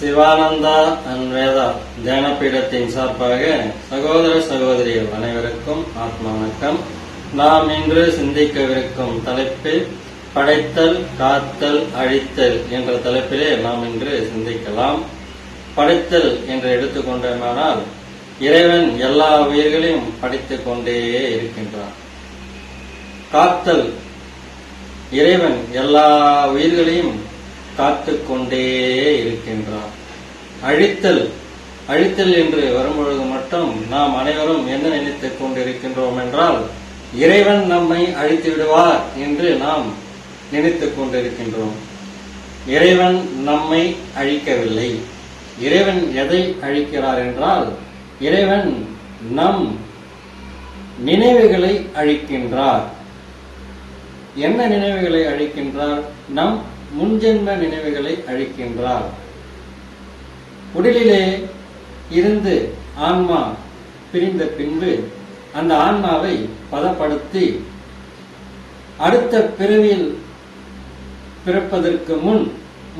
சிவானந்தா அன்வேதா வேதா தியானபீடத்தின் சார்பாக சகோதர சகோதரிகள் அனைவருக்கும் ஆத்மா வணக்கம். நாம் இன்று சிந்திக்கவிருக்கும் தலைப்பு படைத்தல் காத்தல் அழித்தல் என்ற தலைப்பிலே நாம் இன்று சிந்திக்கலாம். படைத்தல் என்று எடுத்துக்கொண்டோமானால் இறைவன் எல்லா உயிர்களையும் படைத்துக் கொண்டே இருக்கின்றான். காத்தல் இறைவன் எல்லா உயிர்களையும் காத்துக்கொண்டே இருக்கின்றான். அழித்தல் அழித்தல் என்று வரும்பொழுது மட்டும் நாம் அனைவரும் என்ன நினைத்துக் கொண்டிருக்கின்றோம் என்றால் இறைவன் நம்மை அழித்து விடுவார் என்று நாம் நினைத்துக் கொண்டிருக்கின்றோம். இறைவன் நம்மை அழிக்கவில்லை. இறைவன் எதை அழிக்கிறார் என்றால் இறைவன் நம் நினைவுகளை அழிக்கின்றார். என்ன நினைவுகளை அழிக்கின்றார்? நம் முன்ஜென்ம நினைவுகளை அழிக்கின்றார். உடலிலே இருந்து ஆன்மா பிரிந்த பின்பு அந்த ஆன்மாவை பதப்படுத்தி அடுத்த பிறவியில் பிறப்பதற்கு முன்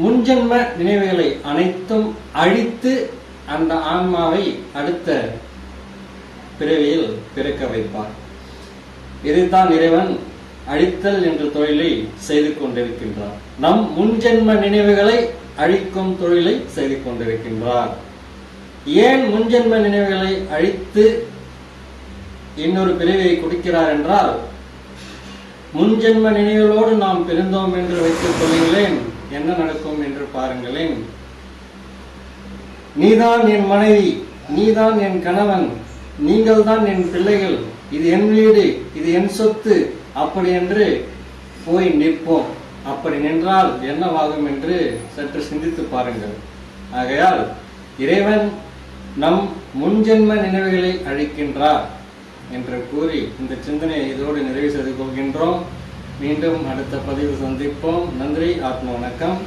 முன்ஜென்ம நினைவுகளை அனைத்தும் அழித்து அந்த ஆன்மாவை அடுத்த பிறவியில் பிறக்க வைப்பார். இதுதான் இறைவன் அழித்தல் என்ற தொழிலை செய்து கொண்டிருக்கின்றார். நம் முன்ஜென்ம நினைவுகளை அழிக்கும் தொழிலை செய்து கொண்டிருக்கின்றார். ஏன் முன்ஜென்ம நினைவுகளை அழித்து இன்னொரு பிரிவை கொடுக்கிறார் என்றால் முன்ஜென்ம நினைவுகளோடு நாம் பிறந்தோம் என்று வைத்துக் கொள்ளுங்களேன். என்ன நடக்கும் என்று பாருங்களேன். நீதான் என் மனைவி நீதான் என் கணவன் நீங்கள் தான் என் பிள்ளைகள். இது என் வீடு இது என் சொத்து. அப்படி என்று போய் நிற்போம். அப்படி நின்றால் என்னவாகும் என்று சற்று சிந்தித்து பாருங்கள். ஆகையால் இறைவன் நம் முன்ஜென்ம நினைவுகளை அழிக்கின்றார் என்று கூறி இந்த சிந்தனையை இதோடு நிறைவு செய்து கொள்கின்றோம். மீண்டும் அடுத்த பதிவு சந்திப்போம். நன்றி ஆத்ம வணக்கம்.